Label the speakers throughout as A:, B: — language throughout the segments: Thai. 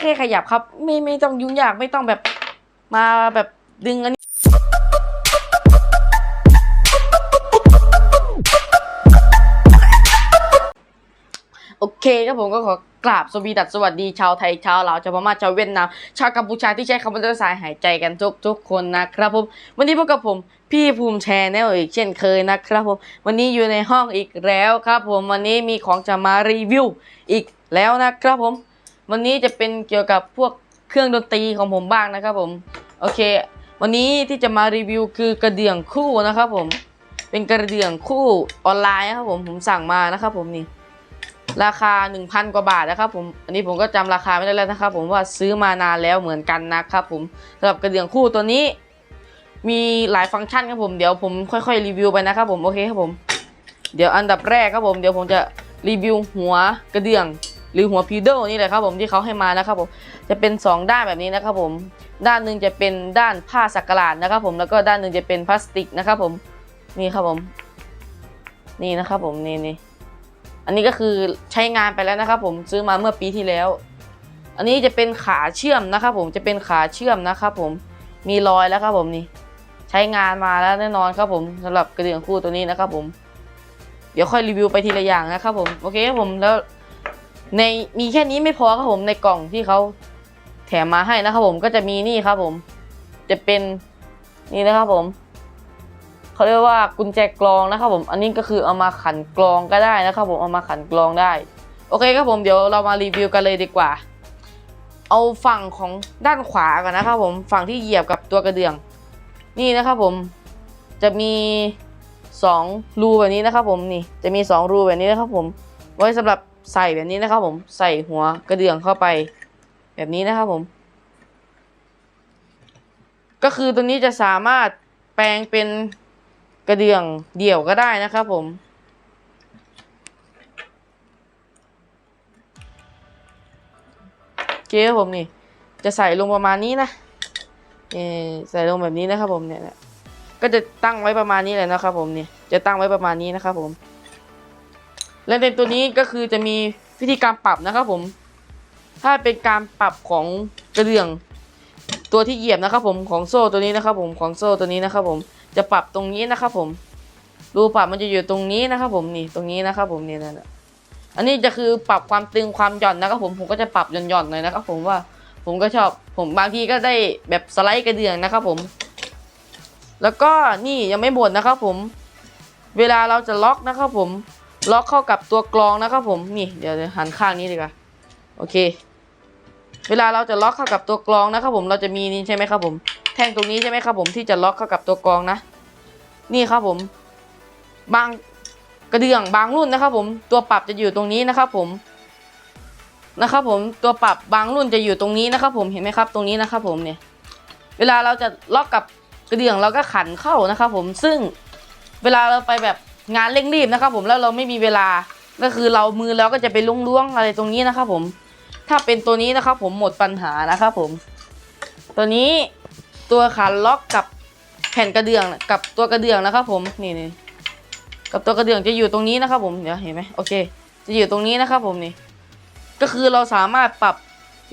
A: แค่ขยับครับ ไม่ไม่ต้องยุ่งยากไม่ต้องแบบมาแบบดึงอันนี้โอเคครับผมก็ขอกราบสวีดัสสวัสดีชาวไทยชาวลาวชาวพม่าชาวเวียดนาม ชาวกัมพูชาที่ใช้คำว่าสายหายใจกันทุกทุกคนนะครับผมวันนี้พบกับผมพี่ภูมิแชร์แนลอีกเช่นเคยนะครับผมวันนี้อยู่ในห้องอีกแล้วครับผมวันนี้มีของจะมารีวิวอีกแล้วนะครับผม วันนี้จะเป็นเกี่ยวกับพวกเครื่องดนตรีของผมบ้างนะครับผม โอเค วันนี้ที่จะมารีวิวคือกระเดื่องคู่นะครับผม เป็นกระเดื่องคู่ออนไลน์นะครับผมผมสั่งมานะครับผมนี่ ราคา 1,000 กว่าบาทนะครับผม อันนี้ผมก็จำราคาไม่ได้แล้วนะครับ ผมว่าซื้อมานานแล้วเหมือนกันนะครับผมสำหรับกระเดื่องคู่ตัวนี้ มีหลายฟังก์ชันครับผม เดี๋ยวผมค่อยๆรีวิวไปนะครับผม โอเคครับผม เดี๋ยวอันดับแรกครับผม เดี๋ยวผมจะรีวิวหัวกระเดื่อง หรือหัวพีโดนี่แหละครับผมที่เขาให้มานะครับผมจะเป็น 2 ด้านแบบนี้นะครับผมด้านหนึ่งจะเป็นด้านผ้าสักหลาดนะครับผมแล้วก็ด้านหนึ่งจะเป็นพลาสติกนะครับผมนี่ครับผมนี่นะครับผมนี่นี่อันนี้ก็คือใช้งานไปแล้วนะครับผมซื้อมาเมื่อปีที่แล้ว อันนี้จะเป็นขาเชื่อมนะครับผมจะเป็นขาเชื่อมนะครับผมมีรอยแล้วครับผมนี่ใช้งานมาแล้วแน่นอนครับผมสำหรับกระเดื่องคู่ตัวนี้นะครับผมเดี๋ยวค่อยรีวิวไปทีละอย่างนะครับผมโอเคครับผมแล้ว ในมีแค่นี้ไม่พอครับผมในกล่องที่เขาแถมมาให้นะครับผมก็จะมีนี่ครับผม จะเป็นนี่นะครับผมเขาเรียกว่ากุญแจกลองนะครับผม อันนี้ก็คือเอามาขันกลองก็ได้นะครับผมเอามาขันกลองได้ โอเคครับผมเดี๋ยวเรามารีวิวกันเลยดีกว่า เอาฝั่งของด้านขวาก่อนนะครับผมฝั่งที่เหยียบกับตัวกระเดื่อง นี่นะครับผมจะมีสองรูแบบนี้นะครับผมนี่จะมีสองรูแบบนี้นะครับผม ไว้สำหรับ ใส่แบบนี้นะครับผมใส่หัวกระเดื่องเข้าไป แบบนี้นะครับผม ก็คือตัวนี้จะสามารถแปลงเป็นกระเดื่องเดี่ยวก็ได้นะครับผมโอเคครับผมนี่ จะใส่ลงประมาณนี้นะเอใส่ลงแบบนี้นะครับผมเนี่ยเนี่ยก็จะตั้งไว้ประมาณนี้เลยนะครับผมเนี่ยจะตั้งไว้ประมาณนี้นะครับผม และในตัวนี้ก็คือจะมีวิธีการปรับนะครับผม ถ้าเป็นการปรับของกระเดื่องตัวที่เหยียบนะครับผมของโซ่ตัวนี้นะครับผมของโซ่ตัวนี้นะครับผมจะปรับตรงนี้นะครับผมรูปรับมันจะอยู่ตรงนี้นะครับผมนี่ตรงนี้นะครับผมนี่นั่นน่ะอันนี้จะคือปรับความตึงความหย่อนนะครับผมผมก็จะปรับหย่อนๆหน่อยนะครับผมว่าผมก็ชอบผมบางทีก็ได้แบบสไลด์กระเดื่องนะครับผม แล้วก็นี่ยังไม่หมดนะครับผม เวลาเราจะล็อกนะครับผม ล็อกเข้ากับตัวกรองนะครับผมนี่เดี๋ยวหันข้างนี้ดีกว่าโอเค เวลาเราจะล็อกเข้ากับตัวกรองนะครับผมเราจะมีนี่ใช่ไหมครับผม แท่งตรงนี้ใช่ไหมครับผมที่จะล็อกเข้ากับตัวกรองนะ นี่ครับผม บางกระเดื่องบางรุ่นนะครับผมตัวปรับจะอยู่ตรงนี้นะครับผมนะครับผมตัวปรับบางรุ่นจะอยู่ตรงนี้นะครับผมเห็นไหมครับ ตรงนี้นะครับผมเนี่ยเวลาเราจะล็อกกับกระเดื่องเราก็ขันเข้านะครับผมซึ่งเวลาเราไปแบบ งานเร่งรีบนะครับผมแล้วเราไม่มีเวลาก็คือเรามือเราก็จะไปล้วงๆอะไรตรงนี้นะครับผม ถ้าเป็นตัวนี้นะครับผมหมดปัญหานะครับผม ตัวนี้ตัวขาล็อกกับแผ่นกระเดื่องกับตัวกระเดื่องนะครับผมนี่นี่กับตัวกระเดื่องจะอยู่ตรงนี้นะครับผมเดี๋ยวเห็นไหมโอเค จะอยู่ตรงนี้นะครับผมนี่ ก็คือเราสามารถปรับ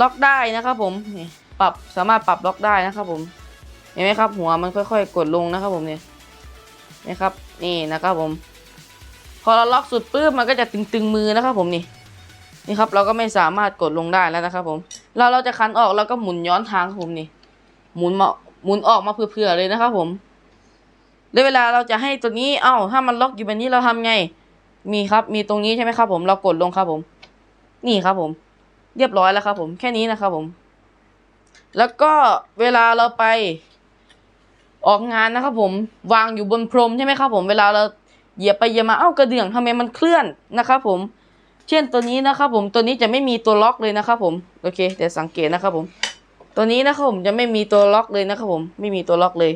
A: ล็อกได้นะครับผมนี่ปรับสามารถปรับล็อกได้นะครับผมเห็นไหมครับหัวมันค่อย ๆ กดลงนะครับผมเนี่ย นะครับนี่นะครับผม พอเราล็อกสุดปุ๊บมันก็จะตึงๆมือนะครับผมนี่นี่ครับเราก็ไม่สามารถกดลงได้แล้วนะครับผมเราเราจะคันออกเราก็หมุนย้อนทางครับผมนี่ หมุนมาหมุนออกมาเผื่อๆเลยนะครับผมแล้วเวลาเราจะให้ตัวนี้เอ้าถ้ามันล็อกอยู่แบบนี้เราทำไง มีครับมีตรงนี้ใช่ไหมครับผมเรากดลงครับผม นี่ครับผม เรียบร้อยแล้วครับผมแค่นี้นะครับผม แล้วก็เวลาเราไป ออกงานนะครับผมวางอยู่บนพรมใช่ไหมครับผมเวลาเราเหยียบไปเหยียบมาเอ้ากระเดื่องทำไมมันเคลื่อนนะครับผม เช่นตัวนี้นะครับผมตัวนี้จะไม่มีตัวล็อกเลยนะครับผมโอเคเดี๋ยวสังเกตนะครับผม ตัวนี้นะครับผมจะไม่มีตัวล็อกเลยนะครับผมไม่มีตัวล็อกเลย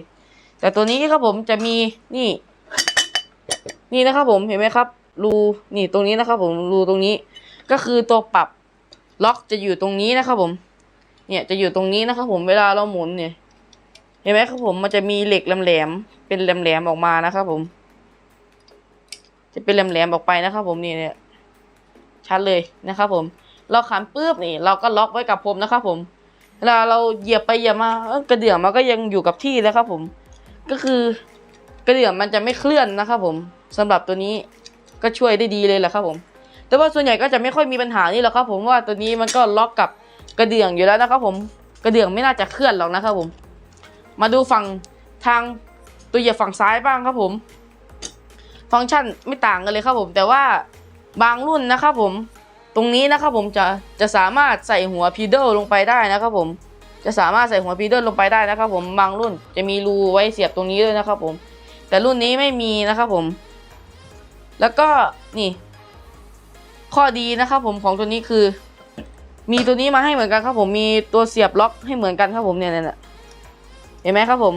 A: แต่ตัวนี้ครับผมจะมีนี่ นี่นะครับผมเห็นไหมครับรูนี่ตรงนี้นะครับผมรูตรงนี้ ก็คือตัวปรับล็อกจะอยู่ตรงนี้นะครับผม เนี่ยจะอยู่ตรงนี้นะครับผมเวลาเราหมุนเนี่ย ห็นไหมครับผมมันจะมีเหล็กแหลมๆเป็นแหลมๆออกมานะครับผม จะเป็นแหลมๆออกไปนะครับผมนี่เนี่ยชัดเลยนะครับผม เราขันปุ๊บนี่ เราก็ล็อกไว้กับผมนะครับผมเวลาเราเหยียบไปเหยียบมากระเดื่องมันก็ยังอยู่กับที่นะครับผม ก็คือกระเดื่องมันจะไม่เคลื่อนนะครับผมสำหรับตัวนี้ก็ช่วยได้ดีเลยแหละครับผม แต่ว่าส่วนใหญ่ก็จะไม่ค่อยมีปัญหานี่หรอกครับ ผมว่าตัวนี้มันก็ล็อกกับกระเดื่องอยู่แล้วนะครับ ผมกระเดื่องไม่น่าจะเคลื่อนหรอกนะครับผม มาดูฝั่งทางตัวเหยียบฝั่งซ้ายบ้างครับผม ฟังก์ชันไม่ต่างกันเลยครับผม แต่ว่าบางรุ่นนะครับผม ตรงนี้นะครับผมจะจะสามารถใส่หัวพีเดิลลงไปได้นะครับผม จะสามารถใส่หัวพีเดิลลงไปได้นะครับผม บางรุ่นจะมีรูไว้เสียบตรงนี้ด้วยนะครับผม แต่รุ่นนี้ไม่มีนะครับผม แล้วก็นี่ ข้อดีนะครับผมของตัวนี้คือ มีตัวนี้มาให้เหมือนกันครับผม มีตัวเสียบล็อกให้เหมือนกันครับผมเนี่ยเนี่ย ห็นไหมครับผม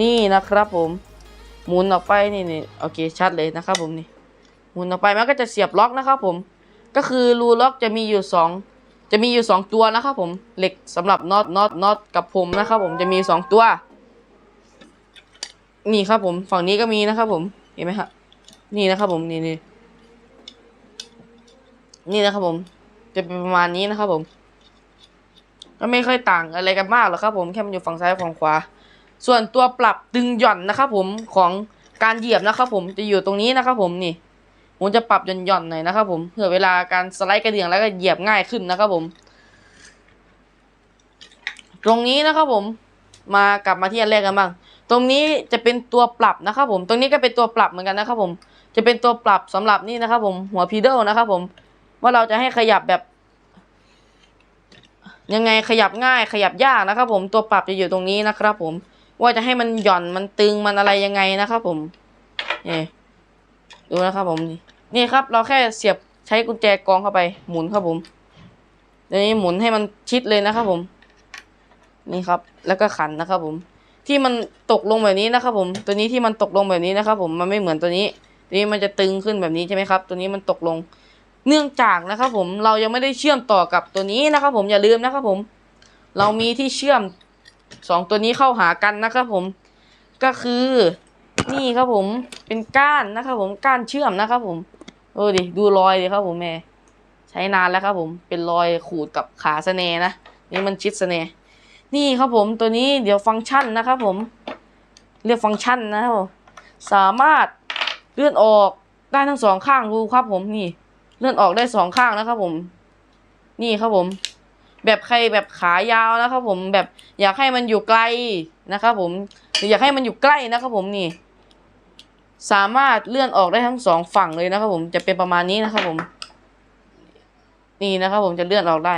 A: นี่นะครับผม หมุนออกไปนี่นี่โอเคชัดเลยนะครับผมนี่ หมุนออกไปมันก็จะเสียบล็อกนะครับผม ก็คือรูล็อกจะมีอยู่สองจะมีอยู่สองตัวนะครับผม เหล็กสำหรับน็อตน็อตน็อตกับผมนะครับผมจะมีสองตัว นี่ครับผม ฝั่งนี้ก็มีนะครับผม เห็นไหมครับนี่นะครับผมนี่นี่นี่นะครับผม จะเป็นประมาณนี้นะครับผม ก็ไม่ค่อยต่างอะไรกันมากหรอกครับผมแค่มันอยู่ฝั่งซ้ายฝั่งขวา ส่วนตัวปรับดึงหย่อนนะครับผมของการเหยียบนะครับผมจะอยู่ตรงนี้นะครับผมนี่ผมจะปรับหย่อนหย่อนๆหน่อยนะครับผมเพื่อเวลาการสไลด์กระเดื่องแล้วก็เหยียบง่ายขึ้นนะครับผม ตรงนี้นะครับผมมากลับมาที่อันแรกกันบ้าง ตรงนี้จะเป็นตัวปรับนะครับผม ตรงนี้ก็เป็นตัวปรับเหมือนกันนะครับผม จะเป็นตัวปรับสำหรับนี่นะครับผมหัวพีเดิลนะครับผมว่าเราจะให้ขยับแบบ ยังไงขยับง่ายขยับยากนะครับ ผมตัวปรับจะอยู่ตรงนี้นะครับ ผมว่าจะให้มันหย่อนมันตึงมันอะไรยังไงนะครับ ผมนี่ดูนะครับ ผมนี่ครับ เราแค่เสียบใช้กุญแจกองเข้าไปหมุนครับผมเดี๋ยวนี้หมุนให้มันชิดเลยนะครับ ผม นี่ครับ แล้วก็ขันนะครับ ผม ที่มันตกลงแบบนี้นะครับ ผม ตัวนี้ที่มันตกลงแบบนี้นะครับ ผมมันไม่เหมือนตัวนี้ตัวนี้มันจะตึงขึ้นแบบนี้ใช่ไหมครับ ตัวนี้มันตกลง เนื่องจากนะครับผมเรายังไม่ได้เชื่อมต่อกับตัวนี้นะครับผมอย่าลืมนะครับผม เรามีที่เชื่อมสองตัวนี้เข้าหากันนะครับผม ก็คือ นี่ครับผมเป็นก้านนะครับผมก้านเชื่อมนะครับผมโอ้ดิดูรอยดิครับผมแม่ใช้นานแล้วครับผมเป็นรอยขูดกับขาสะเนนะนี่มันชิดสะเนนี่ครับผมตัวนี้เดี๋ยวฟังก์ชันนะครับผม เรียกฟังก์ชันนะครับผมสามารถเลื่อนออกได้ทั้งสองข้างดูครับผมนี่ เลื่อนออกได้สองข้างนะครับผม นี่ครับผม แบบใครแบบขายาวนะครับผมแบบอยากให้มันอยู่ไกลนะครับผมหรืออยากให้มันอยู่ใกล้นะครับผมนี่ สามารถเลื่อนออกได้ทั้งสองฝั่งเลยนะครับผมจะเป็นประมาณนี้นะครับผม นี่นะครับผมจะเลื่อนออกได้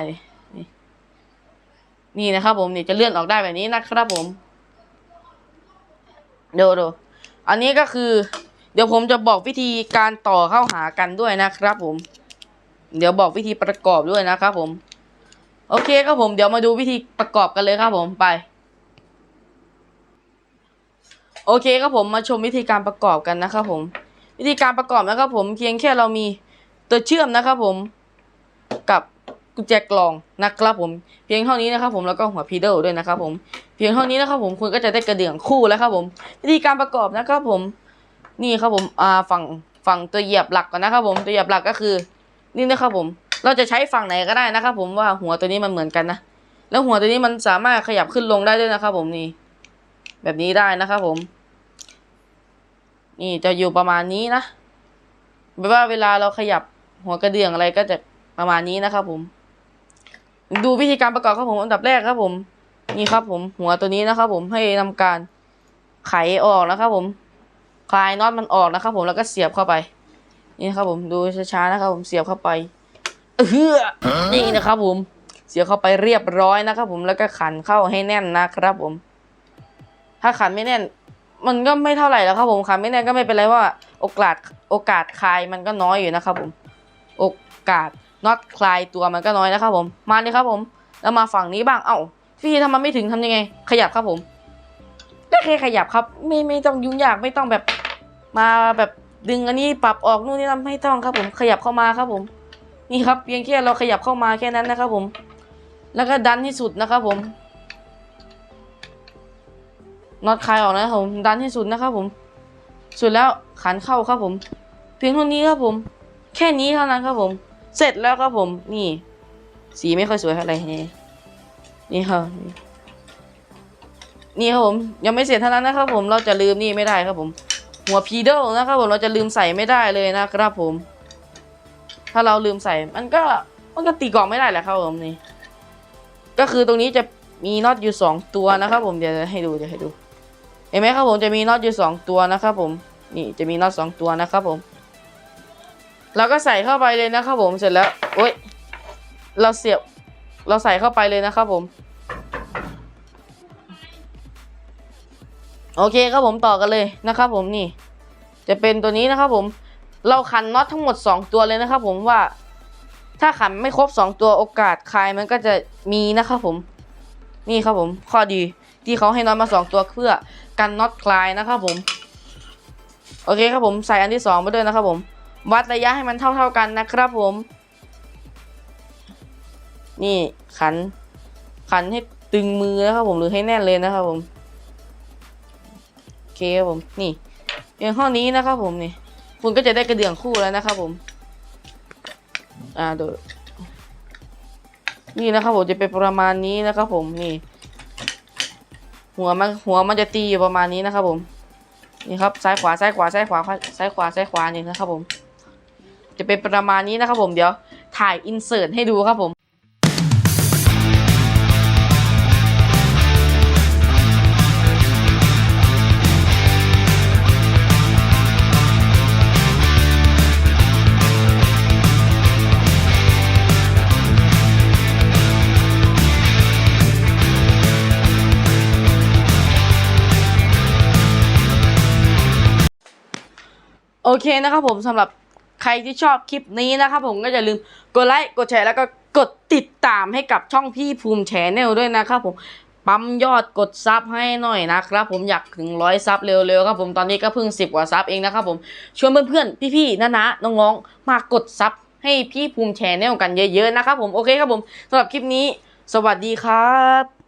A: นี่นะครับผมนี่จะเลื่อนออกได้แบบนี้นะครับผมดูดูอันนี้ก็คือ เดี๋ยวผมจะบอกวิธีการต่อเข้าหากันด้วยนะครับผม เดี๋ยวบอกวิธีประกอบด้วยนะครับผม โอเคครับผมเดี๋ยวมาดูวิธีประกอบกันเลยครับผมไป โอเคครับผมมาชมวิธีการประกอบกันนะครับผม วิธีการประกอบนะครับผมเพียงแค่เรามีตัวเชื่อมนะครับผมกับกุญแจกล่องนะครับผม เพียงเท่านี้นะครับผมแล้วก็หัวพีเดิลด้วยนะครับผมเพียงเท่านี้นะครับผมคุณก็จะได้กระเดื่องคู่แล้วครับผม วิธีการประกอบนะครับผม นี่ครับผมอ่าฝั่งฝั่งตัวเหยียบหลักก่อนนะครับผมตัวเหยียบหลักก็คือ นี่นะครับผม เราจะใช้ฝั่งไหนก็ได้นะครับผมว่าหัวตัวนี้มันเหมือนกันนะแล้วหัวตัวนี้มันสามารถขยับขึ้นลงได้ด้วยนะครับผมนี่ แบบนี้ได้นะครับผม นี่จะอยู่ประมาณนี้นะแบบว่าเวลาเราขยับหัวกระเดื่องอะไรก็จะประมาณนี้นะครับผม ดูวิธีการประกอบครับผมอันดับแรกครับผม นี่ครับผม หัวตัวนี้นะครับผมให้ทำการไขออกนะครับผม คลายน็อตมันออกนะครับผมแล้วก็เสียบเข้าไปนี่ครับผมดูช้าๆนะครับผมเสียบเข้าไปเออนี่นะครับผมเสียบเข้าไปเรียบร้อยนะครับผมแล้วก็ขันเข้าให้แน่นนะครับผม ถ้าขันไม่แน่น มันก็ไม่เท่าไหร่แล้วครับผมขันไม่แน่นก็ไม่เป็นไรว่า โอกาสโอกาสคลายมันก็น้อยอยู่นะครับผม โอกาสน็อตคลายตัวมันก็น้อยนะครับผมมาเลยครับผม แล้วมาฝั่งนี้บ้างเอ้าพี่ทำมันไม่ถึงทำยังไง ขยับครับผม ก็แค่ขยับครับ ไม่ไม่ต้องยุ่งยากไม่ต้องแบบมาแบบดึงอันนี้ปรับออกนู่นนี่นั่นไม่ต้องครับ ผมขยับเข้ามาครับผม นี่ครับเพียงแค่เราขยับเข้ามาแค่นั้นนะครับ ผม แล้วก็ดันที่สุดนะครับผมน็อตคลายออกนะครับผมดันที่สุดนะครับผม สุดแล้วขันเข้าครับผม เพียงเท่านี้ครับผม แค่นี้เท่านั้นครับผม เสร็จแล้วครับผม นี่ สีไม่ค่อยสวยเท่าไหร่นี่นี่ครับ นี่ครับผมยังไม่เสร็จเท่านั้นนะครับผมเราจะลืมนี่ไม่ได้ครับผม หัวพีเดิลนะครับผมเราจะลืมใส่ไม่ได้เลยนะครับผม ถ้าเราลืมใส่มันก็มันก็ตีกล่องไม่ได้แหละครับผมนี่ก็คือตรงนี้จะมีน็อตอยู่สองตัวนะครับ ผมเดี๋ยวจะให้ดูเดี๋ยวให้ดูเห็นไหมครับผมจะมีน็อตอยู่สองตัวนะครับผมนี่จะมีน็อตสองตัวนะครับผมเราก็ใส่เข้าไปเลยนะครับผมเสร็จแล้วโอ๊ยเราเสียบเราใส่เข้าไปเลยนะครับผม โอเคครับผมต่อกันเลยนะครับผมนี่ จะเป็นตัวนี้นะครับผมเราขันน็อตทั้งหมด 2 ตัวเลยนะครับผมว่า ถ้าขันไม่ครบ 2 ตัวโอกาสคลายมันก็จะมีนะครับผม นี่ครับผมข้อดีที่เขาให้น็อตมา 2 ตัวเพื่อกันน็อตคลายนะครับผม โอเคครับผมใส่อันที่2มาด้วยนะครับผม วัดระยะให้มันเท่าๆกันนะครับผม นี่ขันขันให้ตึงมือนะครับผมหรือให้แน่นเลยนะครับผม เคครับผมนี่เพียงข้องนี้นะครับผมนี่ คุณก็จะได้กระเดื่องคู่แล้วนะครับผมอ่าโดยนี่นะครับผมจะเป็นประมาณนี้นะครับผมนี่ หัวมันหัวมันจะตีอยู่ประมาณนี้นะครับผม นี่ครับซ้ายขวาซ้ายขวาซ้ายขวาซ้ายขวาซ้ายขวานี่นะครับผม จะเป็นประมาณนี้นะครับผมเดี๋ยวถ่ายอินเสิร์ตให้ดูครับผม เคนะครับผมสำหรับใครที่ชอบคลิปนี้นะครับผมก็อย่าลืมกดไลค์กดแชร์แล้วก็กดติดตามให้กับช่องพี่ภูมิแชนแนลด้วยนะครับผมปั๊มยอดกดซับให้หน่อยนะครับผมอยากถึงร้อยซับเร็วๆครับผมตอนนี้ก็เพิ่งสิบกว่าซับเองนะครับผมชวนเพื่อนๆพี่ๆน้าๆน้องๆมากดซับให้พี่ภูมิแชนแนลกันเยอะๆนะครับผมโอเคครับผมสำหรับคลิปนี้ สวัสดีครับ